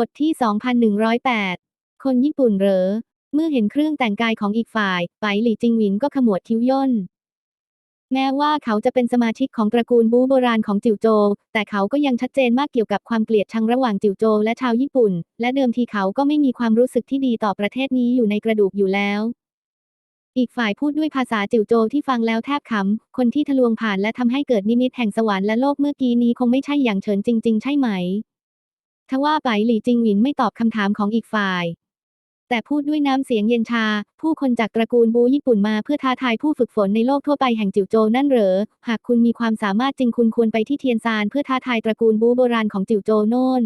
บทที่ 2108 คนญี่ปุ่นเหรอ เมื่อเห็นเครื่องแต่งกายของอีกฝ่าย ไปหลี่จิงหวินก็ขมวดคิ้วย่น แม้ว่าเขาจะเป็นสมาชิกของตระกูลบูโบราณของจิวโจวแต่เขาก็ยังชัดเจนมากเกี่ยวกับความเกลียดชังระหว่างจิวโจวและชาวญี่ปุ่น และเดิมทีเขาก็ไม่มีความรู้สึกที่ดีต่อประเทศนี้อยู่ในกระดูกอยู่แล้วอีกฝ่ายพูดด้วยภาษาจิวโจวที่ฟังแล้วแทบขำ คนที่ทะลวงผ่านและทำให้เกิดนิมิตแห่งสวรรค์และโลกเมื่อกี้นี้คงไม่ใช่อย่างเฉินจริง ๆ ใช่ไหม ทว่าไปหลี่จิงหวินไม่ตอบคำถามของอีกฝ่าย แต่พูดด้วยน้ำเสียงเย็นชา ผู้คนจากตระกูลบูญี่ปุ่นมาเพื่อท้าทายผู้ฝึกฝนในโลกทั่วไปแห่งจิวโจนั่นเหรอ หากคุณมีความสามารถจริงคุณควรไปที่เทียนซานเพื่อท้าทายตระกูลบูโบราณของจิวโจโน่น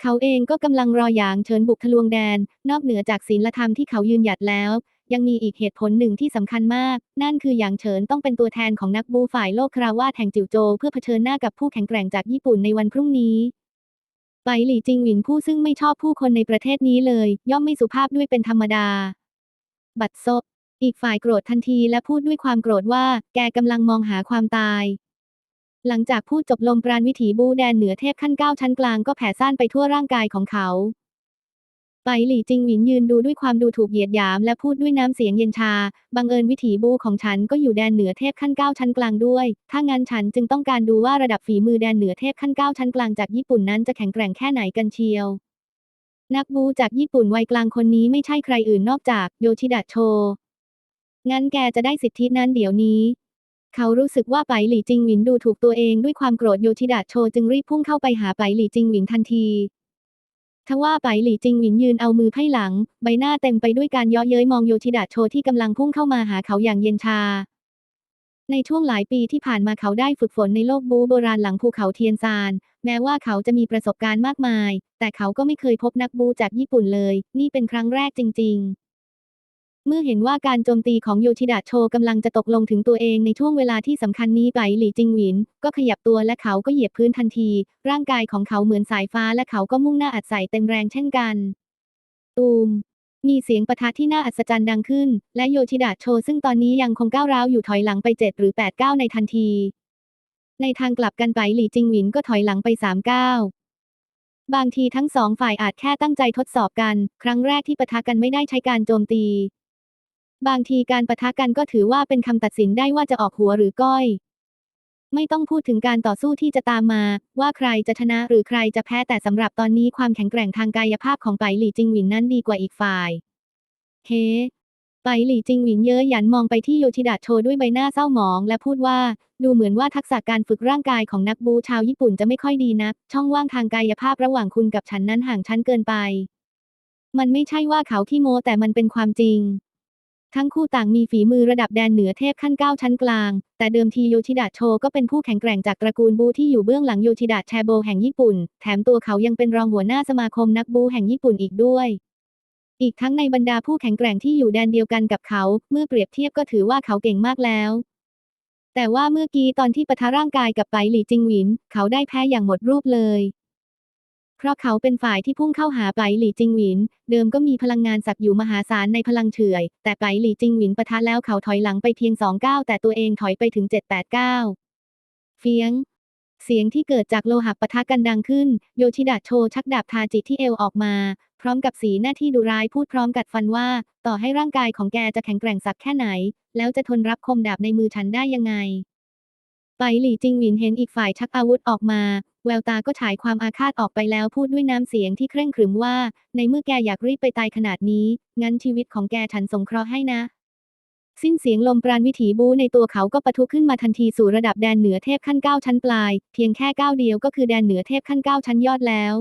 เขาเองก็กำลังรออย่างเชิญบุกทะลวงแดน นอกเหนือจากศีลธรรมที่เขายืนหยัดแล้ว ยังมีอีกเหตุผลหนึ่งที่สำคัญมาก นั่นคือหยางเฉินต้องเป็นตัวแทนของนักบูฝ่ายโลกคราวาสแห่งจิวโจ เพื่อเผชิญหน้ากับผู้แข็งแกร่งจากญี่ปุ่นในวันพรุ่งนี้ ไปหลี่จิงหวินผู้ซึ่งไม่ชอบผู้คนในประเทศนี้เลย ย่อมไม่สุภาพด้วยเป็นธรรมดา บัดซบ อีกฝ่ายโกรธทันทีและพูดด้วยความโกรธว่า แกกำลังมองหาความตาย หลังจากพูดจบลมปราณวิถีบูแดนเหนือเทพขั้นเก้าชั้นกลางก็แผ่ซ่านไปทั่วร่างกายของเขา ไปหลี่จิงหวินยืนดูด้วยความดูถูกเหยียดหยามและพูดด้วยน้ำเสียงเย็นชา บังเอิญวิถีบูของฉันก็อยู่แดนเหนือเทพขั้นเก้าชั้นกลางด้วย ถ้างั้นฉันจึงต้องการดูว่าระดับฝีมือแดนเหนือเทพขั้นเก้าชั้นกลางจากญี่ปุ่นนั้นจะแข็งแกร่งแค่ไหนกันเชียว นักบูจากญี่ปุ่นวัยกลางคนนี้ไม่ใช่ใครอื่นนอกจากโยชิดะโช งั้นแกจะได้สิทธินั้นเดี๋ยวนี้เขารู้สึกว่าไปหลี่จิงหวินดูถูกตัวเองด้วยความโกรธโยชิดะโชจึงรีบพุ่งเข้าไปหาไปหลี่จิงหวินทันที ทว่าไปหลี่จิงหวินยืนเอามือไพ่หลัง ใบหน้าเต็มไปด้วยการเย้อเย้ยมองโยชิดะโชที่กำลังพุ่งเข้ามาหาเขาอย่างเย็นชา ในช่วงหลายปีที่ผ่านมาเขาได้ฝึกฝนในโลกบูโบราณหลังภูเขาเทียนซาน แม้ว่าเขาจะมีประสบการณ์มากมาย แต่เขาก็ไม่เคยพบนักบูจากญี่ปุ่นเลย นี่เป็นครั้งแรกจริง ๆ เมื่อเห็นว่าการโจมตีของโยชิดะโชกำลังจะตกลงถึงตัวเองในช่วงเวลาที่สำคัญนี้ไปหลี่จิงหวิน ก็ขยับตัวและเขาก็เหยียบพื้นทันที ร่างกายของเขาเหมือนสายฟ้าและเขาก็มุ่งหน้าอัดใส่เต็มแรงเช่นกัน ตูม มีเสียงประทะที่น่าอัศจรรย์ดังขึ้น และโยชิดะโชซึ่งตอนนี้ยังคงก้าวร้าวอยู่ถอยหลังไปเจ็ดหรือแปดก้าวในทันที ในทางกลับกันไปหลี่จิงหวินก็ถอยหลังไปสามก้าวบางทีทั้งสองฝ่ายอาจแค่ตั้งใจทดสอบกัน ครั้งแรกที่ปะทะกันไม่ได้ใช้การโจมตี บางทีการปะทะกันก็ถือว่าเป็นคำตัดสินได้ว่าจะออกหัวหรือก้อย ไม่ต้องพูดถึงการต่อสู้ที่จะตามมา ว่าใครจะชนะหรือใครจะแพ้แต่สำหรับตอนนี้ความแข็งแกร่งทางกายภาพของไปหลี่จิงหวินนั้นดีกว่าอีกฝ่าย เฮ้ไปหลี่จิงหวินเย้ยหยันมองไปที่โยชิดะโชด้วยใบหน้าเศร้าหมอง และพูดว่า ดูเหมือนว่าทักษะการฝึกร่างกายของนักบูชาวญี่ปุ่นจะไม่ค่อยดีนัก ช่องว่างทางกายภาพระหว่างคุณกับฉันนั้นห่างชั้นเกินไป มันไม่ใช่ว่าเขาขี้โม้แต่มันเป็นความจริง ทั้งคู่ต่างมีฝีมือระดับแดนเหนือเทพขั้นเก้าชั้นกลาง แต่เดิมทีโยชิดะโชก็เป็นผู้แข็งแกร่งจากตระกูลบูที่อยู่เบื้องหลังโยชิดะแชโบแห่งญี่ปุ่น แถมตัวเขายังเป็นรองหัวหน้าสมาคมนักบูแห่งญี่ปุ่นอีกด้วย อีกทั้งในบรรดาผู้แข็งแกร่งที่อยู่แดนเดียวกันกับเขา เมื่อเปรียบเทียบก็ถือว่าเขาเก่งมากแล้ว แต่ว่าเมื่อกี้ตอนที่ปะทะร่างกายกับไปหลี่จิงหวิน เขาได้แพ้อย่างหมดรูปเลย เพราะเขาเป็นฝ่ายที่พุ่งเข้าหาไปหลี่จิงหวิน เดิมก็มีพลังงานสักอยู่มหาศาลในพลังเฉื่อย แต่ไปหลี่จิงหวินปะทะแล้วเขาถอยหลังไปเพียงสองก้าวแต่ตัวเองถอยไปถึงเจ็ดแปดก้าวเฟียง เสียงที่เกิดจากโลหะปะทะกันดังขึ้น โยชิดะโชชักดาบทาจิที่เอวออกมา พร้อมกับสีหน้าที่ดุร้ายพูดพร้อมกัดฟันว่า ต่อให้ร่างกายของแกจะแข็งแกร่งสักแค่ไหน แล้วจะทนรับคมดาบในมือฉันได้ยังไง ไปหลี่จิงหวินเห็นอีกฝ่ายชักอาวุธออกมา แววตาก็ฉายความอาฆาตออกไปแล้วพูดด้วยน้ำเสียงที่เคร่งขรึมว่า ในเมื่อแกอยากรีบไปตายขนาดนี้ งั้นชีวิตของแกฉันสงเคราะห์ให้นะ สิ้นเสียงลมปราณวิถีบูในตัวเขาก็ปะทุขึ้นมาทันทีสู่ระดับแดนเหนือเทพขั้นเก้าชั้นปลาย เพียงแค่ก้าวเดียวก็คือแดนเหนือเทพขั้นเก้าชั้นยอดแล้ว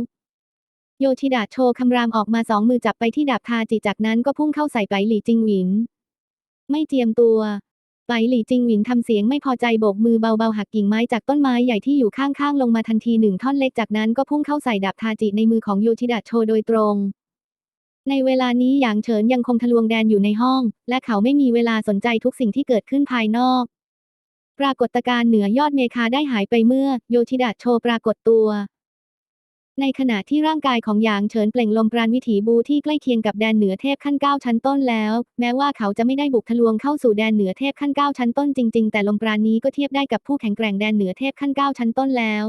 โยชิดะโชคำรามออกมาสองมือจับไปที่ดาบทาจิจากนั้นก็พุ่งเข้าใส่ไปหลี่จิงหวิน ไม่เจียมตัว ไปหลี่จิงหวินทำเสียงไม่พอใจโบกมือเบาๆหักกิ่งไม้จากต้นไม้ใหญ่ที่อยู่ข้างๆ ลงมาทันทีหนึ่งท่อนเล็กจากนั้นก็พุ่งเข้าใส่ดาบทาจิในมือของโยชิดะโชโดยตรง ในเวลานี้หยางเฉินยังคงทะลวงแดนอยู่ในห้อง และเขาไม่มีเวลาสนใจทุกสิ่งที่เกิดขึ้นภายนอก ปรากฏการณ์เหนือยอดเมคาได้หายไปเมื่อโยชิดะโชปรากฏตัว ในขณะที่ร่างกายของหยางเฉินเปล่งลมปราณวิถีบูที่ใกล้เคียงกับแดนเหนือเทพขั้นเก้าชั้นต้นแล้ว แม้ว่าเขาจะไม่ได้บุกทะลวงเข้าสู่แดนเหนือเทพขั้นเก้าชั้นต้นจริง ๆ แต่ลมปราณนี้ก็เทียบได้กับผู้แข็งแกร่งแดนเหนือเทพขั้นเก้าชั้นต้นแล้ว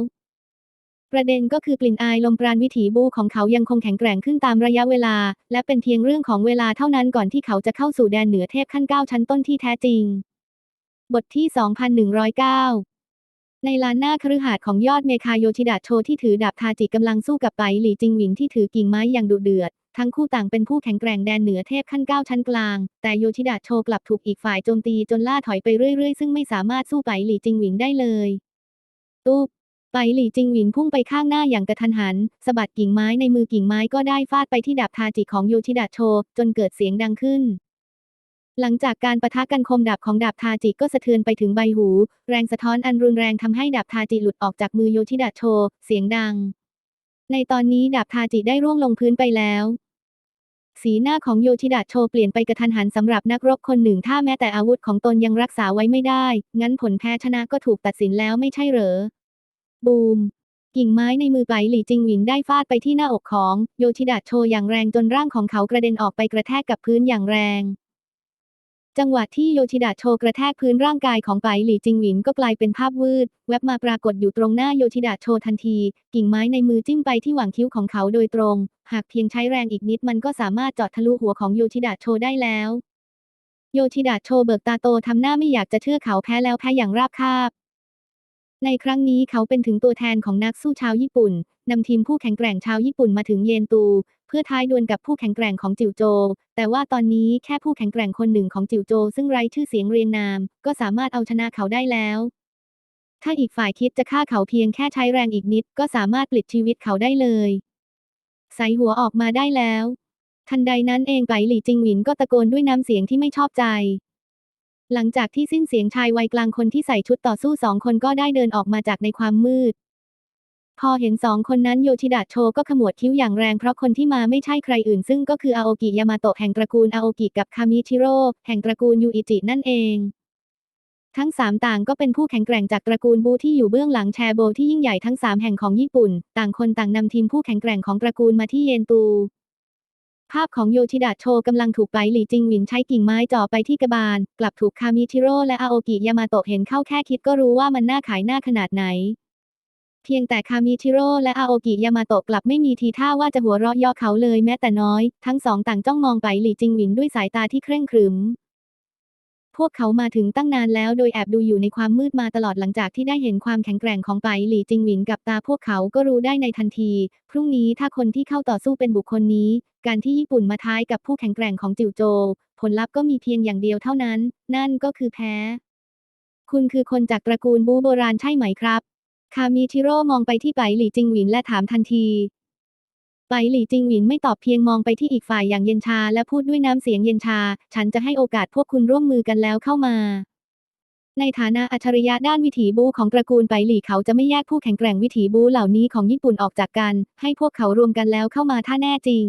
ประเด็นก็คือกลิ่นอายลมปราณวิถีบูของเขายังคงแข็งแกร่งขึ้นตามระยะเวลา และเป็นเพียงเรื่องของเวลาเท่านั้นก่อนที่เขาจะเข้าสู่แดนเหนือเทพขั้นเก้าชั้นต้นที่แท้จริง บทที่ 2109 ในลานหน้าคฤหาสน์ของยอดเมคาโยชิดะโชที่ถือดาบทาจิกำลังสู้กับไปหลี่จิงหวินที่ถือกิ่งไม้อย่างดุเดือด ทั้งคู่ต่างเป็นผู้แข็งแกร่งแดนเหนือเทพขั้นเก้าชั้นกลาง แต่โยชิดะโชกลับถูกอีกฝ่ายโจมตีจนล่าถอยไปเรื่อยๆ ซึ่งไม่สามารถสู้ไปหลี่จิงหวินได้เลยตุ๊บไปหลี่จิงหวินพุ่งไปข้างหน้าอย่างกระทันหันสะบัดกิ่งไม้ในมือกิ่งไม้ก็ได้ฟาดไปที่ดาบทาจิของโยชิดะโชจนเกิดเสียงดังขึ้น หลังจากการประทะกันคมดาบของดาบทาจิก็สะเทือนไปถึงใบหู แรงสะท้อนอันรุนแรงทำให้ดาบทาจิหลุดออกจากมือโยชิดะโช เสียงดัง ในตอนนี้ดาบทาจิได้ร่วงลงพื้นไปแล้ว สีหน้าของโยชิดะโชเปลี่ยนไปกระทันหันสำหรับนักรบคนหนึ่งถ้าแม้แต่อาวุธของตนยังรักษาไว้ไม่ได้ งั้นผลแพ้ชนะก็ถูกตัดสินแล้วไม่ใช่เหรอ บูมกิ่งไม้ในมือไปหลี่จิงหวินได้ฟาดไปที่หน้าอกของโยชิดะโชอย่างแรงจนร่างของเขากระเด็นออกไปกระแทกกับพื้นอย่างแรง จังหวะที่โยชิดะโชกระแทกพื้นร่างกายของไปหลี่จิงหวินก็กลายเป็นภาพวืด แวบมาปรากฏอยู่ตรงหน้าโยชิดะโชทันที กิ่งไม้ในมือจิ้มไปที่หว่างคิ้วของเขาโดยตรง หากเพียงใช้แรงอีกนิดมันก็สามารถเจาะทะลุหัวของโยชิดะโชได้แล้ว โยชิดะโชเบิกตาโตทำหน้าไม่อยากจะเชื่อเขาแพ้แล้วแพ้อย่างราบคาบ ในครั้งนี้เขาเป็นถึงตัวแทนของนักสู้ชาวญี่ปุ่นนำทีมผู้แข็งแกร่งชาวญี่ปุ่นมาถึงเยนตู เพื่อท้ายดวลกับผู้แข็งแกร่งของจิวโจ แต่ว่าตอนนี้แค่ผู้แข็งแกร่งคนหนึ่งของจิวโจ ซึ่งไร้ชื่อเสียงเรียงนาม ก็สามารถเอาชนะเขาได้แล้ว ถ้าอีกฝ่ายคิดจะฆ่าเขาเพียงแค่ใช้แรงอีกนิด ก็สามารถปลิดชีวิตเขาได้เลยใส่หัวออกมาได้แล้ว ทันใดนั้นเองไปหลี่จิงหวินก็ตะโกนด้วยน้ำเสียงที่ไม่ชอบใจ หลังจากที่สิ้นเสียงชายวัยกลางคนที่ใส่ชุดต่อสู้สองคนก็ได้เดินออกมาจากในความมืด พอเห็นสองคนนั้นโยชิดะโชก็ขมวดคิ้วอย่างแรงเพราะคนที่มาไม่ใช่ใครอื่นซึ่งก็คืออาโอกิยามาโตะแห่งตระกูลอาโอกิกับคามิชิโร่แห่งตระกูลยูอิจินั่นเอง ทั้งสามต่างก็เป็นผู้แข็งแกร่งจากตระกูลบูที่อยู่เบื้องหลังแชโบที่ยิ่งใหญ่ทั้งสามแห่งของญี่ปุ่น ต่างคนต่างนำทีมผู้แข็งแกร่งของตระกูลมาที่เยนตู ภาพของโยชิดะโชกำลังถูกไปหลี่จิงหวินใช้กิ่งไม้จ่อไปที่กระบาล กลับถูกคามิชิโร่และอาโอกิยามาโตะเห็นเข้าแค่คิดก็รู้ว่ามันน่าขายหน้าขนาดไหน เพียงแต่คามิชิโร่และอาโอกิยามาโตะกลับไม่มีทีท่าว่าจะหัวเราะย่อเขาเลยแม้แต่น้อย ทั้งสองต่างจ้องมองไปหลี่จิงหวินด้วยสายตาที่เคร่งครึมพวกเขามาถึงตั้งนานแล้วโดยแอบดูอยู่ในความมืดมาตลอดหลังจากที่ได้เห็นความแข็งแกร่งของไปหลี่จิงหวินกับตาพวกเขาก็รู้ได้ในทันที พรุ่งนี้ถ้าคนที่เข้าต่อสู้เป็นบุคคลนี้ การที่ญี่ปุ่นมาท้ายกับผู้แข็งแกร่งของจิวโจ ผลลัพธ์ก็มีเพียงอย่างเดียวเท่านั้น นั่นก็คือแพ้ คุณคือคนจากตระกูลบูโบราณใช่ไหมครับ คามิชิโร่มองไปที่ไปหลี่จิงหวินและถามทันทีไปหลี่จิงหวินไม่ตอบเพียงมองไปที่อีกฝ่ายอย่างเย็นชาและพูดด้วยน้ำเสียงเย็นชา ฉันจะให้โอกาสพวกคุณร่วมมือกันแล้วเข้ามา ในฐานะอัจฉริยะด้านวิถีบูของตระกูลไปหลี่เขาจะไม่แยกผู้แข็งแกร่งวิถีบูเหล่านี้ของญี่ปุ่นออกจากกัน ให้พวกเขารวมกันแล้วเข้ามาถ้าแน่จริง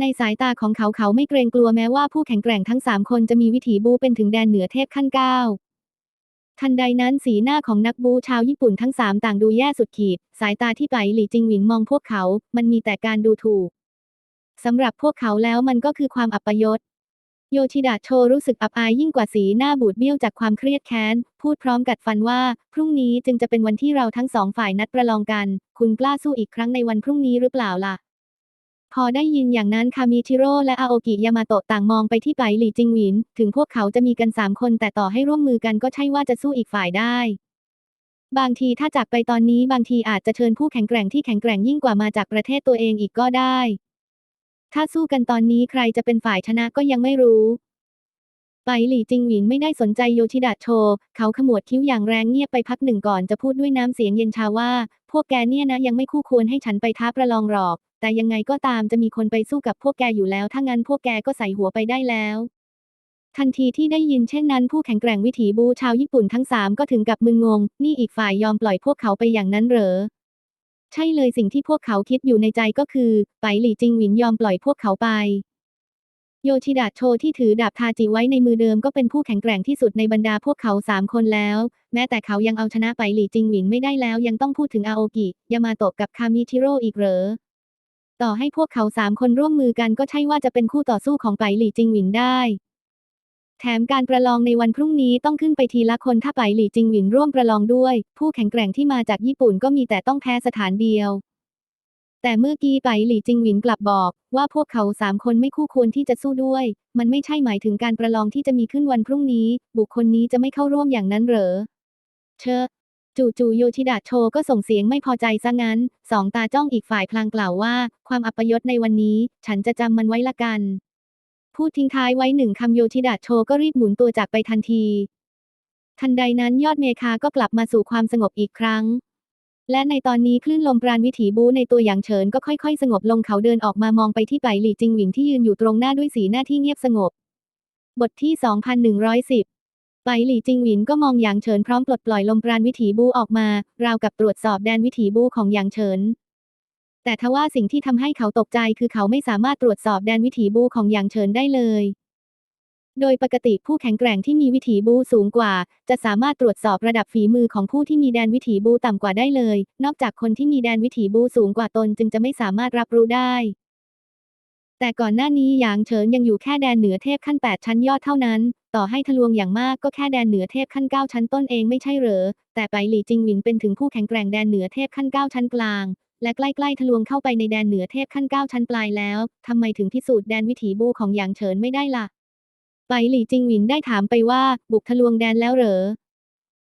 ในสายตาของเขาเขาไม่เกรงกลัวแม้ว่าผู้แข็งแกร่งทั้งสามคนจะมีวิถีบูเป็นถึงแดนเหนือเทพขั้นเก้า ทันใดนั้นสีหน้าของนักบูชาวญี่ปุ่นทั้งสามต่างดูแย่สุดขีด สายตาที่ไปหลี่จิงหวินมองพวกเขา มันมีแต่การดูถูกสำหรับพวกเขาแล้วมันก็คือความอัปยศ โยชิดะโชรู้สึกอับอายยิ่งกว่าสีหน้าบูดเบี้ยวจากความเครียดแค้น พูดพร้อมกัดฟันว่า พรุ่งนี้จึงจะเป็นวันที่เราทั้งสองฝ่ายนัดประลองกัน คุณกล้าสู้อีกครั้งในวันพรุ่งนี้หรือเปล่าล่ะ พอได้ยินอย่างนั้นคามิชิโร่และอาโอกิยามาโตะต่างมองไปที่ไปหลี่จิงหวิน ถึงพวกเขาจะมีกันสามคนแต่ต่อให้ร่วมมือกันก็ใช่ว่าจะสู้อีกฝ่ายได้ บางทีถ้าจากไปตอนนี้บางทีอาจจะเชิญผู้แข็งแกร่งที่แข็งแกร่งยิ่งกว่ามาจากประเทศตัวเองอีกก็ได้ ถ้าสู้กันตอนนี้ใครจะเป็นฝ่ายชนะก็ยังไม่รู้ ไปหลี่จิงหวินไม่ได้สนใจโยชิดะโช เขาขมวดคิ้วอย่างแรงเงียบไปพักหนึ่งก่อนจะพูดด้วยน้ำเสียงเย็นชาว่า พวกแกเนี่ยนะยังไม่คู่ควรให้ฉันไปท้าประลองหรอก แต่ยังไงก็ตามจะมีคนไปสู้กับพวกแกอยู่แล้ว ถ้างั้นพวกแกก็ใส่หัวไปได้แล้ว ทันทีที่ได้ยินเช่นนั้น ผู้แข็งแกร่งวิถีบูชาวญี่ปุ่นทั้งสามก็ถึงกับมึนงง นี่อีกฝ่ายยอมปล่อยพวกเขาไปอย่างนั้นเหรอใช่เลยสิ่งที่พวกเขาคิดอยู่ในใจก็คือ ไปหลี่จิงหวินยอมปล่อยพวกเขาไป โยชิดะโชที่ถือดาบทาจิไว้ในมือเดิมก็เป็นผู้แข็งแกร่งที่สุดในบรรดาพวกเขาสามคนแล้ว แม้แต่เขายังเอาชนะไปหลี่จิงหวินไม่ได้แล้วยังต้องพูดถึงอาโอกิยามาโตะกับคามิชิโร่อีกเหรอ ต่อให้พวกเขาสามคนร่วมมือกันก็ใช่ว่าจะเป็นคู่ต่อสู้ของไปหลี่จิงหวินได้ แถมการประลองในวันพรุ่งนี้ต้องขึ้นไปทีละคนถ้าไปหลี่จิงหวินร่วมประลองด้วย ผู้แข็งแกร่งที่มาจากญี่ปุ่นก็มีแต่ต้องแพ้สถานเดียว แต่เมื่อกี้ไปหลี่จิงหวินกลับบอกว่าพวกเขาสามคนไม่คู่ควรที่จะสู้ด้วย มันไม่ใช่หมายถึงการประลองที่จะมีขึ้นวันพรุ่งนี้ บุคคลนี้จะไม่เข้าร่วมอย่างนั้นเหรอ เชอจู่ๆโยชิดะโชก็ส่งเสียงไม่พอใจซะงั้น สองตาจ้องอีกฝ่ายพลางกล่าวว่า ความอัปยศในวันนี้ ฉันจะจำมันไว้ละกัน พูดทิ้งท้ายไว้หนึ่งคำโยชิดะโชก็รีบหมุนตัวจากไปทันที ทันใดนั้นยอดเมคาก็กลับมาสู่ความสงบอีกครั้ง และในตอนนี้คลื่นลมปราณวิถีบูในตัวอย่างเฉินก็ค่อยๆ สงบลงเขาเดินออกมามองไปที่ไปหลี่จิงหวิงที่ยืนอยู่ตรงหน้าด้วยสีหน้าที่เงียบสงบ บทที่ 2110 ไปหลี่จิงหวินก็มองหยางเฉินพร้อมปลดปล่อยลมปราณวิถีบูออกมา ราวกับตรวจสอบแดนวิถีบูของหยางเฉิน แต่ทว่าสิ่งที่ทำให้เขาตกใจคือเขาไม่สามารถตรวจสอบแดนวิถีบูของหยางเฉินได้เลย โดยปกติผู้แข็งแกร่งที่มีวิถีบูสูงกว่า จะสามารถตรวจสอบระดับฝีมือของผู้ที่มีแดนวิถีบูต่ำกว่าได้เลย นอกจากคนที่มีแดนวิถีบูสูงกว่าตนจึงจะไม่สามารถรับรู้ได้ แต่ก่อนหน้านี้หยางเฉินยังอยู่แค่แดนเหนือเทพขั้น 8 ชั้นยอดเท่านั้น ต่อให้ทะลวงอย่างมากก็แค่แดนเหนือเทพขั้น 9 ชั้นต้นเองไม่ใช่เหรอ แต่ไปหลี่จิงหวินเป็นถึงผู้แข็งแกร่งแดนเหนือเทพขั้น 9 ชั้นกลางและใกล้ๆทะลวงเข้าไปในแดนเหนือเทพขั้น 9 ชั้นปลายแล้ว ทำไมถึงพิสูจน์แดนวิถีบูของหยางเฉินไม่ได้ล่ะ ไปหลี่จิงหวินได้ถามไปว่า บุกทะลวงแดนแล้วเหรอ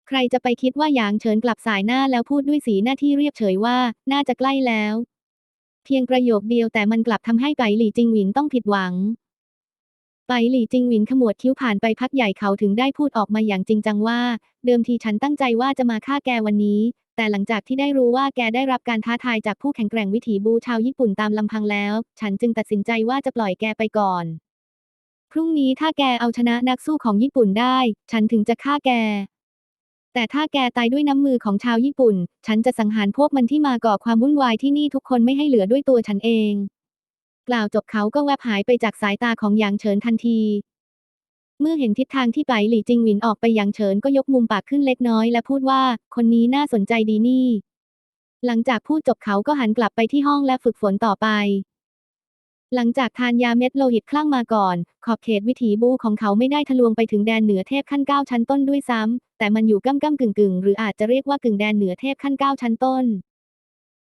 ใครจะไปคิดว่าหยางเฉินกลับสายหน้าแล้วพูดด้วยสีหน้าที่เรียบเฉยว่า น่าจะใกล้แล้ว เพียงประโยคเดียวแต่มันกลับทำให้ไปหลี่จิงหวินต้องผิดหวัง ไปหลี่จิงหวินขมวดคิ้วผ่านไปพักใหญ่เขาถึงได้พูดออกมาอย่างจริงจังว่า เดิมทีฉันตั้งใจว่าจะมาฆ่าแกวันนี้ แต่หลังจากที่ได้รู้ว่าแกได้รับการท้าทายจากผู้แข็งแกร่งวิถีบูชาวญี่ปุ่นตามลำพังแล้ว ฉันจึงตัดสินใจว่าจะปล่อยแกไปก่อน พรุ่งนี้ถ้าแกเอาชนะนักสู้ของญี่ปุ่นได้ ฉันถึงจะฆ่าแก แต่ถ้าแกตายด้วยน้ำมือของชาวญี่ปุ่น ฉันจะสังหารพวกมันที่มาก่อความวุ่นวายที่นี่ทุกคนไม่ให้เหลือด้วยตัวฉันเอง กล่าวจบเขาก็แวบหายไปจากสายตาของหยางเฉินทันที เมื่อเห็นทิศทางที่ไปหลี่จิงหวินออกไปหยางเฉินก็ยกมุมปากขึ้นเล็กน้อยและพูดว่า คนนี้น่าสนใจดีนี่ หลังจากพูดจบเขาก็หันกลับไปที่ห้องและฝึกฝนต่อไป หลังจากทานยาเม็ดโลหิตคลั่งมาก่อน ขอบเขตวิถีบูของเขาไม่ได้ทะลวงไปถึงแดนเหนือเทพขั้นเก้าชั้นต้นด้วยซ้ำ แต่มันอยู่ก้ำก้ำกึ่งกึ่งหรืออาจจะเรียกว่ากึ่งแดนเหนือเทพขั้นเก้าชั้นต้น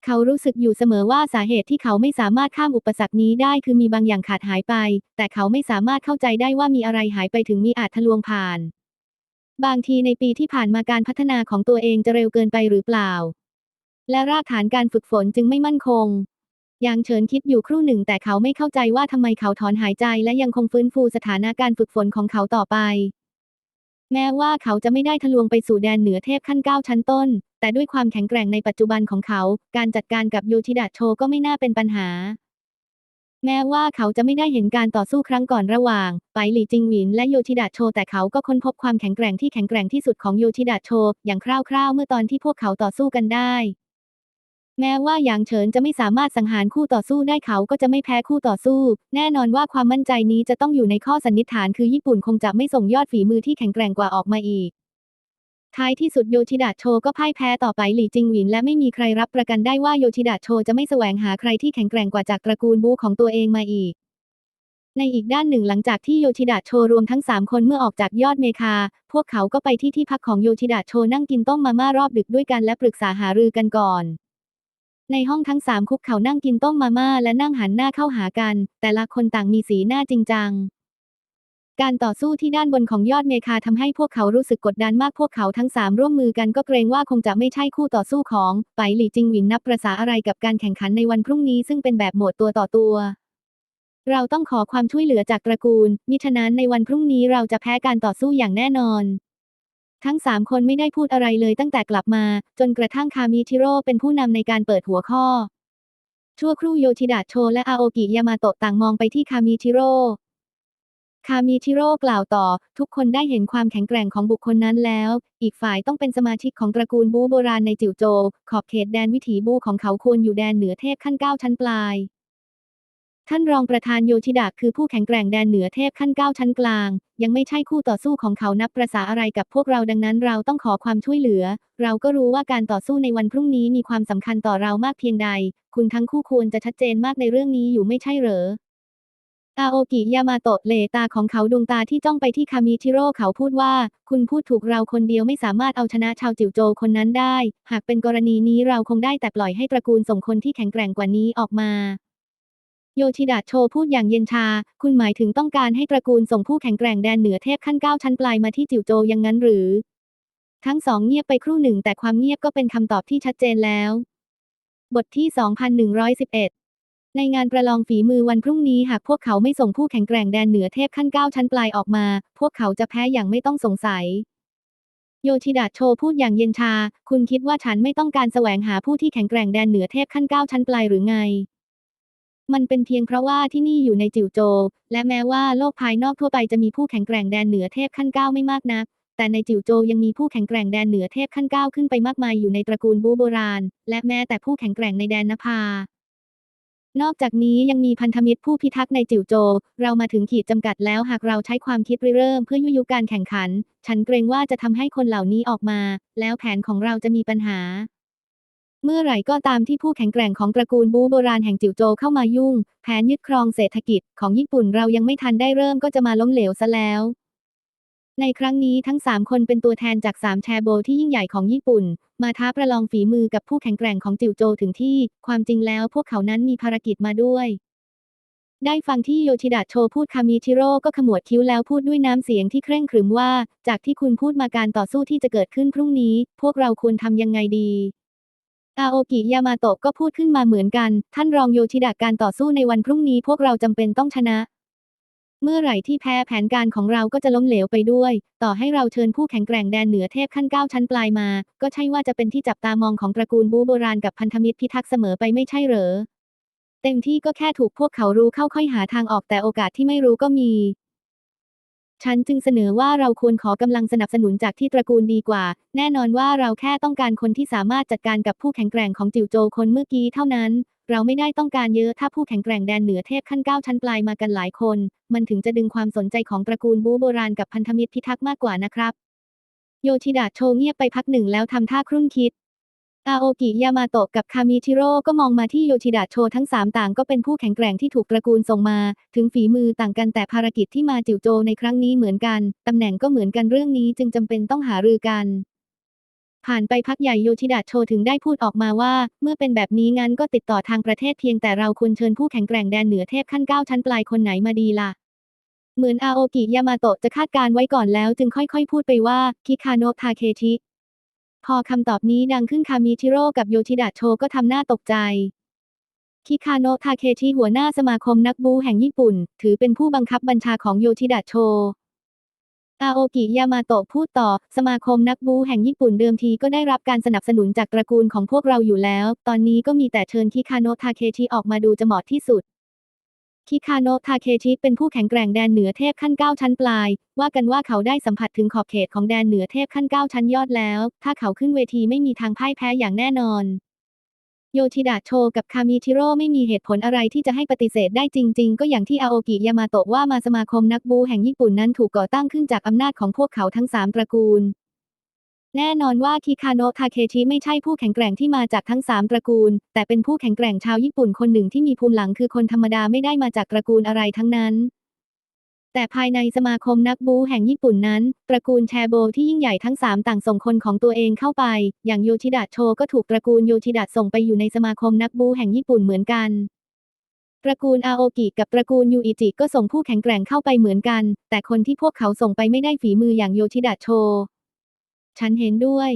เขารู้สึกอยู่เสมอว่าสาเหตุที่เขาไม่สามารถข้ามอุปสรรคนี้ได้คือมีบางอย่างขาดหายไป แต่เขาไม่สามารถเข้าใจได้ว่ามีอะไรหายไปถึงมีอาจทะลวงผ่าน บางทีในปีที่ผ่านมาการพัฒนาของตัวเองจะเร็วเกินไปหรือเปล่า และรากฐานการฝึกฝนจึงไม่มั่นคง ยางเฉินคิดอยู่ครู่หนึ่งแต่เขาไม่เข้าใจว่าทำไมเขาถอนหายใจและยังคงฟื้นฟูสถานะการฝึกฝนของเขาต่อไป แม้ว่าเขาจะไม่ได้ทะลวงไปสู่แดนเหนือเทพขั้นเก้าชั้นต้น แต่ด้วยความแข็งแกร่งในปัจจุบันของเขา การจัดการกับโยชิดะโชก็ไม่น่าเป็นปัญหา แม้ว่าเขาจะไม่ได้เห็นการต่อสู้ครั้งก่อนระหว่างไปหลี่จิงหวินและโยชิดะโชแต่เขาก็ค้นพบความแข็งแกร่งที่แข็งแกร่งที่สุดของโยชิดะโชอย่างคร่าวๆ เมื่อตอนที่พวกเขาต่อสู้กันได้ แม้ว่าหยางเฉินจะไม่สามารถสังหารคู่ต่อสู้ได้เขาก็จะไม่แพ้คู่ต่อสู้ แน่นอนว่าความมั่นใจนี้จะต้องอยู่ในข้อสันนิษฐานคือญี่ปุ่นคงจะไม่ส่งยอดฝีมือที่แข็งแกร่งกว่าออกมาอีก ท้ายที่สุดโยชิดะโชก็พ่ายแพ้ต่อไปหลี่จิงหวินและไม่มีใครรับประกันได้ว่าโยชิดะโชจะไม่แสวงหาใครที่แข็งแกร่งกว่าจากตระกูลบูของตัวเองมาอีกในอีกด้านหนึ่งหลังจากที่โยชิดะโชรวมทั้งสามคนเมื่อออกจากยอดเมคา พวกเขาก็ไปที่ที่พักของโยชิดะโชนั่งกินต้มมาม่ารอบดึกด้วยกันและปรึกษาหารือกันก่อน ในห้องทั้งสามคุกเขานั่งกินต้มมาม่าและนั่งหันหน้าเข้าหากัน แต่ละคนต่างมีสีหน้าจริงจัง การต่อสู้ที่ด้านบนของยอดเมคาทำให้พวกเขารู้สึกกดดันมากพวกเขาทั้งสามร่วมมือกันก็เกรงว่าคงจะไม่ใช่คู่ต่อสู้ของไปหลี่จิงหวินนับประษาอะไรกับการแข่งขันในวันพรุ่งนี้ซึ่งเป็นแบบโหมดตัวต่อตัว เราต้องขอความช่วยเหลือจากตระกูล มิฉะนั้นในวันพรุ่งนี้เราจะแพ้การต่อสู้อย่างแน่นอน ทั้งสามคนไม่ได้พูดอะไรเลยตั้งแต่กลับมา จนกระทั่งคามิชิโร่เป็นผู้นำในการเปิดหัวข้อ ชั่วครู่โยชิดะโชและอาโอกิยามาโตะต่างมองไปที่คามิชิโร่คามิชิโร่กล่าวต่อ ทุกคนได้เห็นความแข็งแกร่งของบุคคลนั้นแล้ว อีกฝ่ายต้องเป็นสมาชิกของตระกูลบูโบราณในจิวโจ ขอบเขตแดนวิถีบูของเขาควรอยู่แดนเหนือเทพขั้นเก้าชั้นปลาย ท่านรองประธานโยชิดะคือผู้แข็งแกร่งแดนเหนือเทพขั้นเก้าชั้นกลาง ยังไม่ใช่คู่ต่อสู้ของเขานับประษาอะไรกับพวกเราดังนั้นเราต้องขอความช่วยเหลือ เราก็รู้ว่าการต่อสู้ในวันพรุ่งนี้มีความสำคัญต่อเรามากเพียงใด คุณทั้งคู่ควรจะชัดเจนมากในเรื่องนี้อยู่ไม่ใช่เหรออาโอกิยามาโตะเหลตาของเขาดวงตาที่จ้องไปที่คามิชิโร่เขาพูดว่า คุณพูดถูกเราคนเดียวไม่สามารถเอาชนะชาวจิ๋วโจคนนั้นได้ หากเป็นกรณีนี้เราคงได้แต่ปล่อยให้ตระกูลส่งคนที่แข็งแกร่งกว่านี้ออกมา โยชิดะโชพูดอย่างเย็นชา คุณหมายถึงต้องการให้ตระกูลส่งผู้แข็งแกร่งแดนเหนือเทพขั้นเก้าชั้นปลายมาที่จิวโจอย่างนั้นหรือ ทั้งสองเงียบไปครู่หนึ่งแต่ความเงียบก็เป็นคำตอบที่ชัดเจนแล้ว บทที่ 2111 ในงานประลองฝีมือวันพรุ่งนี้หากพวกเขาไม่ส่งผู้แข็งแกร่งแดนเหนือเทพขั้นเก้าชั้นปลายออกมา พวกเขาจะแพ้อย่างไม่ต้องสงสัยโยชิดะโชพูดอย่างเย็นชา คุณคิดว่าฉันไม่ต้องการแสวงหาผู้ที่แข็งแกร่งแดนเหนือเทพขั้นเก้าชั้นปลายหรือไง มันเป็นเพียงเพราะว่าที่นี่อยู่ในจิวโจวและแม้ว่าโลกภายนอกทั่วไปจะมีผู้แข็งแกร่งแดนเหนือเทพขั้นเก้าไม่มากนัก แต่ในจิวโจวยังมีผู้แข็งแกร่งแดนเหนือเทพขั้นเก้าขึ้นไปมากมายอยู่ในตระกูลบูโบราณ และแม้แต่ผู้แข็งแกร่งในแดนนภา นอกจากนี้ยังมีพันธมิตรผู้พิทักษ์ในจิวโจวเรามาถึงขีดจำกัดแล้วหากเราใช้ความคิดริเริ่มเพื่อยุยงการแข่งขัน ฉันเกรงว่าจะทำให้คนเหล่านี้ออกมา แล้วแผนของเราจะมีปัญหา เมื่อไหร่ก็ตามที่ผู้แข็งแกร่งของตระกูลบูโบราณแห่งจิ๋วโจเข้ามายุ่ง แผนยึดครองเศรษฐกิจของญี่ปุ่นเรายังไม่ทันได้เริ่มก็จะมาล้มเหลวซะแล้ว ในครั้งนี้ทั้ง 3 คนเป็นตัวแทนจาก 3 แชโบที่ยิ่งใหญ่ของญี่ปุ่น มาท้าประลองฝีมือกับผู้แข็งแกร่งของจิวโจถึงที่ ความจริงแล้วพวกเขานั้นมีภารกิจมาด้วย ได้ฟังที่โยชิดะโชพูดคามิชิโร่ก็ขมวดคิ้วแล้วพูดด้วยน้ำเสียงที่เคร่งขรึมว่า จากที่คุณพูดมาการต่อสู้ที่จะเกิดขึ้นพรุ่งนี้ พวกเราควรทำยังไงดี อาโอกิยามาโตะก็พูดขึ้นมาเหมือนกัน ท่านรองโยชิดะการต่อสู้ในวันพรุ่งนี้พวกเราจำเป็นต้องชนะ เมื่อไหร่ที่แพ้แผนการของเราก็จะล้มเหลวไปด้วย ต่อให้เราเชิญผู้แข็งแกร่งแดนเหนือเทพขั้นเก้าชั้นปลายมา ก็ใช่ว่าจะเป็นที่จับตามองของตระกูลบูโบราณกับพันธมิตรพิทักษ์เสมอไปไม่ใช่เหรอ เต็มที่ก็แค่ถูกพวกเขารู้เข้าค่อยหาทางออกแต่โอกาสที่ไม่รู้ก็มี ฉันจึงเสนอว่าเราควรขอกำลังสนับสนุนจากที่ตระกูลดีกว่า แน่นอนว่าเราแค่ต้องการคนที่สามารถจัดการกับผู้แข็งแกร่งของจิวโจคนเมื่อกี้เท่านั้น เราไม่ได้ต้องการเยอะถ้าผู้แข็งแกร่งแดนเหนือเทพขั้นเก้าชั้นปลายมากันหลายคน มันถึงจะดึงความสนใจของตระกูลบูโบราณกับพันธมิตรพิทักษ์มากกว่านะครับ โยชิดะโชเงียบไปพักหนึ่งแล้วทำท่าครุ่นคิด อาโอกิยามาโตะกับคามิชิโร่ก็มองมาที่โยชิดะโชทั้งสามต่างก็เป็นผู้แข็งแกร่งที่ถูกตระกูลส่งมา ถึงฝีมือต่างกันแต่ภารกิจที่มาจิ๋วโจในครั้งนี้เหมือนกัน ตำแหน่งก็เหมือนกันเรื่องนี้จึงจำเป็นต้องหารือกัน ผ่านไปพักใหญ่โยชิดะโชถึงได้พูดออกมาว่า เมื่อเป็นแบบนี้งั้นก็ติดต่อทางประเทศเพียงแต่เราควรเชิญผู้แข็งแกร่งแดนเหนือเทพขั้นเก้าชั้นปลายคนไหนมาดีล่ะเหมือนอาโอกิยามาโตะจะคาดการไว้ก่อนแล้วจึงค่อยๆ พูดไปว่าคิคาโนะทาเคชิ พอคำตอบนี้ดังขึ้นคามิชิโร่กับโยชิดะโชก็ทำหน้าตกใจคิคาโนะทาเคชิหัวหน้าสมาคมนักบูแห่งญี่ปุ่น ถือเป็นผู้บังคับบัญชาของโยชิดะโชอาโอกิยามาโตะพูดต่อ สมาคมนักบูแห่งญี่ปุ่นเดิมทีก็ได้รับการสนับสนุนจากตระกูลของพวกเราอยู่แล้ว ตอนนี้ก็มีแต่เชิญคิคาโนะทาเคชิออกมาดูจะเหมาะที่สุด คิคาโนะทาเคชิเป็นผู้แข็งแกร่งแดนเหนือเทพขั้นเก้าชั้นปลาย ว่ากันว่าเขาได้สัมผัสถึงขอบเขตของแดนเหนือเทพขั้นเก้าชั้นยอดแล้ว ถ้าเขาขึ้นเวทีไม่มีทางพ่ายแพ้อย่างแน่นอน โยชิดะโชกับคามิชิโร่ไม่มีเหตุผลอะไรที่จะให้ปฏิเสธได้จริง ๆ ก็อย่างที่อาโอกิยามาโตะว่ามาสมาคมนักบูแห่งญี่ปุ่นนั้นถูกก่อตั้งขึ้นจากอำนาจของพวกเขาทั้งสามตระกูล แน่นอนว่าคิคาโนะทาเคชิไม่ใช่ผู้แข็งแกร่งที่มาจากทั้งสามตระกูล แต่เป็นผู้แข็งแกร่งชาวญี่ปุ่นคนหนึ่งที่มีภูมิหลังคือคนธรรมดาไม่ได้มาจากตระกูลอะไรทั้งนั้น แต่ภายในสมาคมนักบูแห่งญี่ปุ่นนั้น ตระกูลแชโบที่ยิ่งใหญ่ทั้งสามต่างส่งคนของตัวเองเข้าไป อย่างโยชิดะโชก็ถูกตระกูลโยชิดะส่งไปอยู่ในสมาคมนักบูแห่งญี่ปุ่นเหมือนกันตระกูลอาโอกิกับตระกูลยูอิจิก็ส่งผู้แข็งแกร่งเข้าไปเหมือนกัน แต่คนที่พวกเขาส่งไปไม่ได้ฝีมืออย่างโยชิดะโช ฉันเห็นด้วย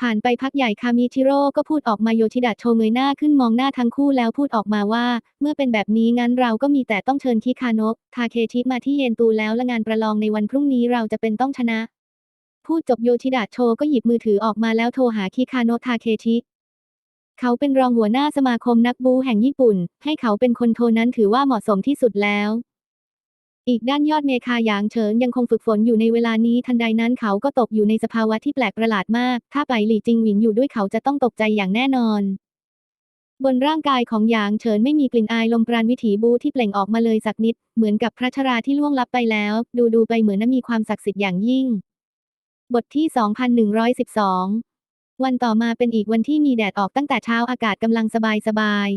ผ่านไปพักใหญ่คามิชิโร่ก็พูดออกมาโยชิดะโชเงยหน้าขึ้นมองหน้าทั้งคู่แล้วพูดออกมาว่า เมื่อเป็นแบบนี้งั้นเราก็มีแต่ต้องเชิญคิคานะทาเคชิมาที่เยนตูแล้วและงานประลองในวันพรุ่งนี้เราจะเป็นต้องชนะ พูดจบโยชิดะโชก็หยิบมือถือออกมาแล้วโทรหาคิคานะทาเคชิเขาเป็นรองหัวหน้าสมาคมนักบูแห่งญี่ปุ่น ให้เขาเป็นคนโทรนั้นถือว่าเหมาะสมที่สุดแล้ว อีกด้านยอดเมคาหยางเฉินยังคงฝึกฝนอยู่ในเวลานี้ทันใดนั้นเขาก็ตกอยู่ในสภาวะที่แปลกประหลาดมาก ถ้าไปหลี่จิงหวินอยู่ด้วยเขาจะต้องตกใจอย่างแน่นอน บนร่างกายของหยางเฉินไม่มีกลิ่นอายลมปราณวิถีบูที่เปล่งออกมาเลยสักนิด เหมือนกับพระชราที่ล่วงลับไปแล้ว ดูดูไปเหมือนน่ามีความศักดิ์สิทธิ์อย่างยิ่ง บทที่ 2112 วันต่อมาเป็นอีกวันที่มีแดดออกตั้งแต่เช้าอากาศกำลังสบายสบาย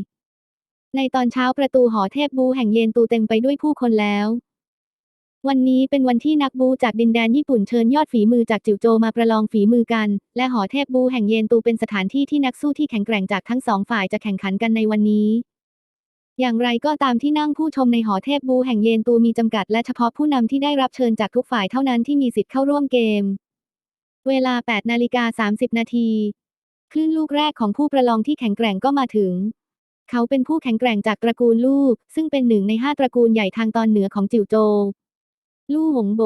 ในตอนเช้าประตูหอเทพบูแห่งเยนตูเต็มไปด้วยผู้คนแล้ว วันนี้เป็นวันที่นักบูจากดินแดนญี่ปุ่นเชิญยอดฝีมือจากจิ๋วโจมาประลองฝีมือกัน และหอเทพบูแห่งเยนตูเป็นสถานที่ที่นักสู้ที่แข็งแกร่งจากทั้งสองฝ่ายจะแข่งขันกันในวันนี้ อย่างไรก็ตามที่นั่งผู้ชมในหอเทพบูแห่งเยนตูมีจำกัด และเฉพาะผู้นำที่ได้รับเชิญจากทุกฝ่ายเท่านั้นที่มีสิทธิ์เข้าร่วมเกม เวลา 8 นาฬิกา 30 นาทีคลื่นลูกแรกของผู้ประลองที่แข็งแกร่งก็มาถึงเขาเป็นผู้แข็งแกร่งจากตระกูลลู่ซึ่งเป็นหนึ่งในห้าตระกูลใหญ่ทางตอนเหนือของจิวโจ ลู่หงโบ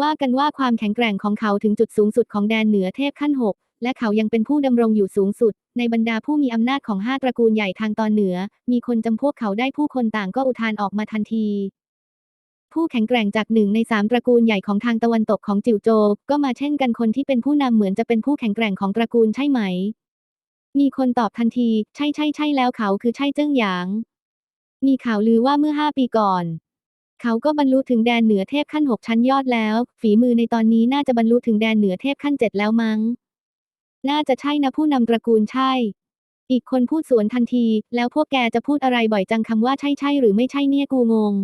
ว่ากันว่าความแข็งแกร่งของเขาถึงจุดสูงสุดของแดนเหนือเทพขั้นหกและเขายังเป็นผู้ดำรงอยู่สูงสุด ในบรรดาผู้มีอำนาจของห้าตระกูลใหญ่ทางตอนเหนือ มีคนจำพวกเขาได้ผู้คนต่างก็อุทานออกมาทันที ผู้แข็งแกร่งจากหนึ่งในสามตระกูลใหญ่ของทางตะวันตกของจิวโจวก็มาเช่นกันคนที่เป็นผู้นำเหมือนจะเป็นผู้แข็งแกร่งของตระกูลใช่ไหม มีคนตอบทันที ใช่ใช่ใช่แล้วเขาคือใช่เจิ้งหยาง มีข่าวลือว่าเมื่อห้าปีก่อน เขาก็บรรลุถึงแดนเหนือเทพขั้นหกชั้นยอดแล้ว ฝีมือในตอนนี้น่าจะบรรลุถึงแดนเหนือเทพขั้นเจ็ดแล้วมั้ง น่าจะใช่นะผู้นำตระกูลใช่ อีกคนพูดสวนทันที แล้วพวกแกจะพูดอะไรบ่อยจังคำว่าใช่ใช่หรือไม่ใช่เนี่ยกูงง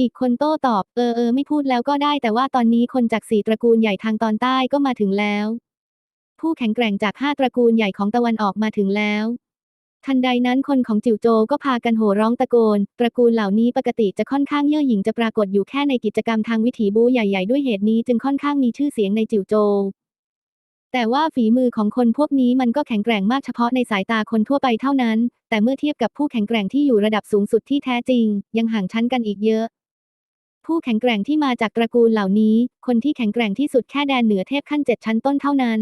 อีกคนโต้ตอบ เออเออไม่พูดแล้วก็ได้ แต่ว่าตอนนี้คนจากสี่ตระกูลใหญ่ทางตอนใต้ก็มาถึงแล้ว ผู้แข็งแกร่งจากห้าตระกูลใหญ่ของตะวันออกมาถึงแล้ว ทันใดนั้นคนของจิวโจก็พากันโห่ร้องตะโกน ตระกูลเหล่านี้ปกติจะค่อนข้างเย่อหยิ่งจะปรากฏอยู่แค่ในกิจกรรมทางวิถีบูใหญ่ ๆ ด้วยเหตุนี้จึงค่อนข้างมีชื่อเสียงในจิวโจ แต่ว่าฝีมือของคนพวกนี้มันก็แข็งแกร่งมากเฉพาะในสายตาคนทั่วไปเท่านั้น แต่เมื่อเทียบกับผู้แข็งแกร่งที่อยู่ระดับสูงสุดที่แท้จริง ยังห่างชั้นกันอีกเยอะ ผู้แข็งแกร่งที่มาจากตระกูลเหล่านี้ คนที่แข็งแกร่งที่สุดแค่แดนเหนือเทพขั้นเจ็ดชั้นต้นเท่านั้น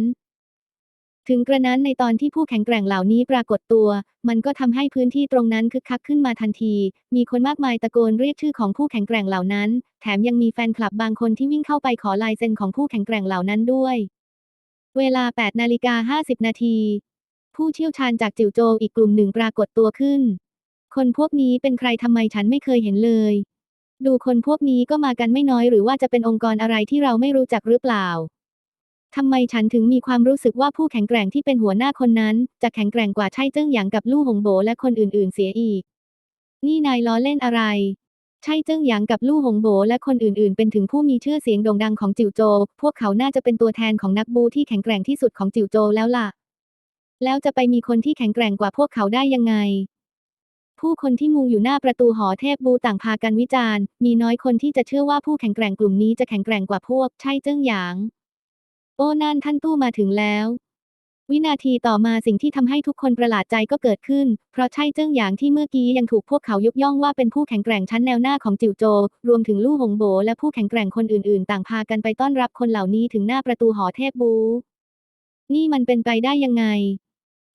ถึงกระนั้นในตอนที่ผู้แข็งแกร่งเหล่านี้ปรากฏตัว มันก็ทำให้พื้นที่ตรงนั้นคึกคักขึ้นมาทันที มีคนมากมายตะโกนเรียกชื่อของผู้แข็งแกร่งเหล่านั้น แถมยังมีแฟนคลับบางคนที่วิ่งเข้าไปขอลายเซ็นของผู้แข็งแกร่งเหล่านั้นด้วย เวลา8นาฬิกา50 นาที ผู้เชี่ยวชาญจากจิวโจอีกกลุ่มหนึ่งปรากฏตัวขึ้น คนพวกนี้เป็นใครทำไมฉันไม่เคยเห็นเลย ดูคนพวกนี้ก็มากันไม่น้อยหรือว่าจะเป็นองค์กรอะไรที่เราไม่รู้จักหรือเปล่า ทำไมฉันถึงมีความรู้สึกว่าผู้แข็งแกร่งที่เป็นหัวหน้าคนนั้น จะแข็งแกร่งกว่าไช่เจิ้งหยางกับลู่หงโบและคนอื่นๆ เสียอีก นี่นายล้อเล่นอะไร ใช่เจิ้งหยางกับลู่หงโบและคนอื่นๆ เป็นถึงผู้มีชื่อเสียงโด่งดังของจิวโจวพวกเขาน่าจะเป็นตัวแทนของนักบูที่แข็งแกร่งที่สุดของจิวโจวแล้วล่ะ แล้วจะไปมีคนที่แข็งแกร่งกว่าพวกเขาได้ยังไง ผู้คนที่มุงอยู่หน้าประตูหอเทพบูต่างพากันวิจารณ์ มีน้อยคนที่จะเชื่อว่าผู้แข็งแกร่งกลุ่มนี้จะแข็งแกร่งกว่าพวก ใช่เจิ้งหยาง โอ้นั่นท่านตู้มาถึงแล้ว วินาทีต่อมาสิ่งที่ทำให้ทุกคนประหลาดใจก็เกิดขึ้น เพราะใช่เจิ้งหยางที่เมื่อกี้ยังถูกพวกเขายกย่องว่าเป็นผู้แข็งแกร่งชั้นแนวหน้าของจิวโจ รวมถึงลู่หงโบและผู้แข็งแกร่งคนอื่นๆ ต่างพากันไปต้อนรับคนเหล่านี้ถึงหน้าประตูหอเทพบู นี่มันเป็นไปได้ยังไง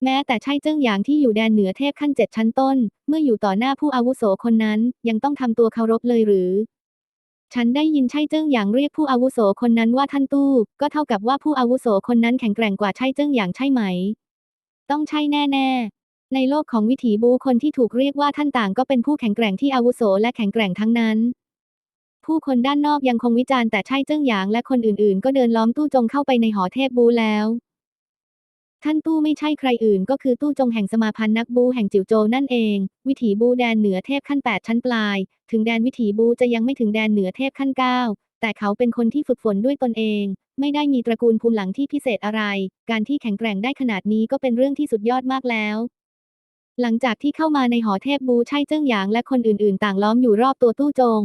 แม้แต่ใช่เจิ้งหยางที่อยู่แดนเหนือเทพขั้นเจ็ดชั้นต้น เมื่ออยู่ต่อหน้าผู้อาวุโสคนนั้น ยังต้องทำตัวเคารพเลยหรือ ฉันได้ยินใช่เจิ้งหยางเรียกผู้อาวุโสคนนั้นว่าท่านตู้ ก็เท่ากับว่าผู้อาวุโสคนนั้นแข็งแกร่งกว่าใช่เจิ้งหยางใช่ไหม ต้องใช่แน่ ๆ ในโลกของวิถีบูคนที่ถูกเรียกว่าท่านต่างก็เป็นผู้แข็งแกร่งที่อาวุโสและแข็งแกร่งทั้งนั้น ผู้คนด้านนอกยังคงวิจารณ์แต่ใช่เจิ้งหยางและคนอื่นๆ ก็เดินล้อมตู้จงเข้าไปในหอเทพบูแล้ว ท่านตู้ไม่ใช่ใครอื่นก็คือตู้จงแห่งสมาพันธ์นักบูแห่งจิ๋วโจนั่นเอง วิถีบูแดนเหนือเทพขั้น 8 ชั้นปลาย ถึงแดนวิถีบูจะยังไม่ถึงแดนเหนือเทพขั้น 9 แต่เขาเป็นคนที่ฝึกฝนด้วยตนเอง ไม่ได้มีตระกูลภูมิหลังที่พิเศษอะไร การที่แข็งแกร่งได้ขนาดนี้ก็เป็นเรื่องที่สุดยอดมากแล้ว หลังจากที่เข้ามาในหอเทพบูใช่เจิ้งหยางและคนอื่นๆ ต่างล้อมอยู่รอบตัวตู้จง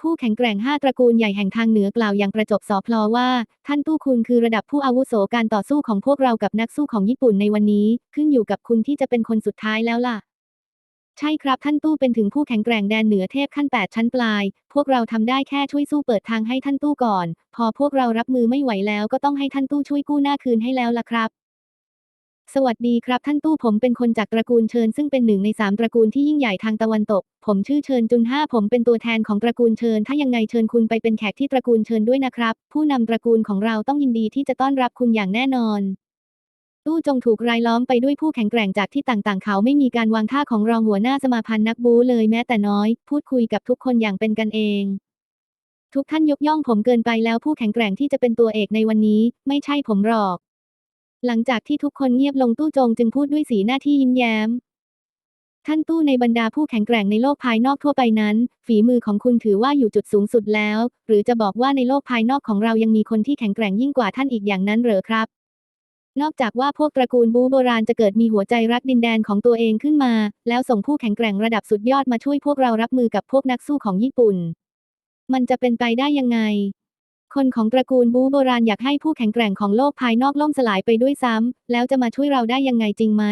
ผู้แข็งแกร่งห้าตระกูลใหญ่แห่งทางเหนือกล่าวอย่างประจบสอพลอว่า ท่านตู้คุณคือระดับผู้อาวุโสการต่อสู้ของพวกเรากับนักสู้ของญี่ปุ่นในวันนี้ ขึ้นอยู่กับคุณที่จะเป็นคนสุดท้ายแล้วล่ะ ใช่ครับท่านตู้เป็นถึงผู้แข็งแกร่งแดนเหนือเทพขั้น 8 ชั้นปลาย พวกเราทำได้แค่ช่วยสู้เปิดทางให้ท่านตู้ก่อน พอพวกเรารับมือไม่ไหวแล้วก็ต้องให้ท่านตู้ช่วยกู้หน้าคืนให้แล้วล่ะครับ สวัสดีครับท่านตู้ผมเป็นคนจากตระกูลเชิญซึ่งเป็นหนึ่งในสามตระกูลที่ยิ่งใหญ่ทางตะวันตก ผมชื่อเชิญจุนห้าผมเป็นตัวแทนของตระกูลเชิญ ถ้ายังไงเชิญคุณไปเป็นแขกที่ตระกูลเชิญด้วยนะครับ ผู้นำตระกูลของเราต้องยินดีที่จะต้อนรับคุณอย่างแน่นอน ตู้จงถูกรายล้อมไปด้วยผู้แข็งแกร่งจากที่ต่างๆ เขาไม่มีการวางท่าของรองหัวหน้าสมาพันธ์นักบูเลยแม้แต่น้อย พูดคุยกับทุกคนอย่างเป็นกันเองทุกท่านยกย่องผมเกินไปแล้วผู้แข็งแกร่งที่จะเป็นตัวเอกในวันนี้ ไม่ใช่ผมหรอก หลังจากที่ทุกคนเงียบลงตู้จงจึงพูดด้วยสีหน้าที่ยิ้มแย้ม ท่านตู้ในบรรดาผู้แข็งแกร่งในโลกภายนอกทั่วไปนั้น ฝีมือของคุณถือว่าอยู่จุดสูงสุดแล้ว หรือจะบอกว่าในโลกภายนอกของเรายังมีคนที่แข็งแกร่งยิ่งกว่าท่านอีกอย่างนั้นเหรอครับ นอกจากว่าพวกตระกูลบูโบราณจะเกิดมีหัวใจรักดินแดนของตัวเองขึ้นมา แล้วส่งผู้แข็งแกร่งระดับสุดยอดมาช่วยพวกเรารับมือกับพวกนักสู้ของญี่ปุ่น มันจะเป็นไปได้ยังไง คนของตระกูลบูโบราณอยากให้ผู้แข็งแกร่งของโลกภายนอกล่มสลายไปด้วยซ้ำ แล้วจะมาช่วยเราได้ยังไงจริงไหม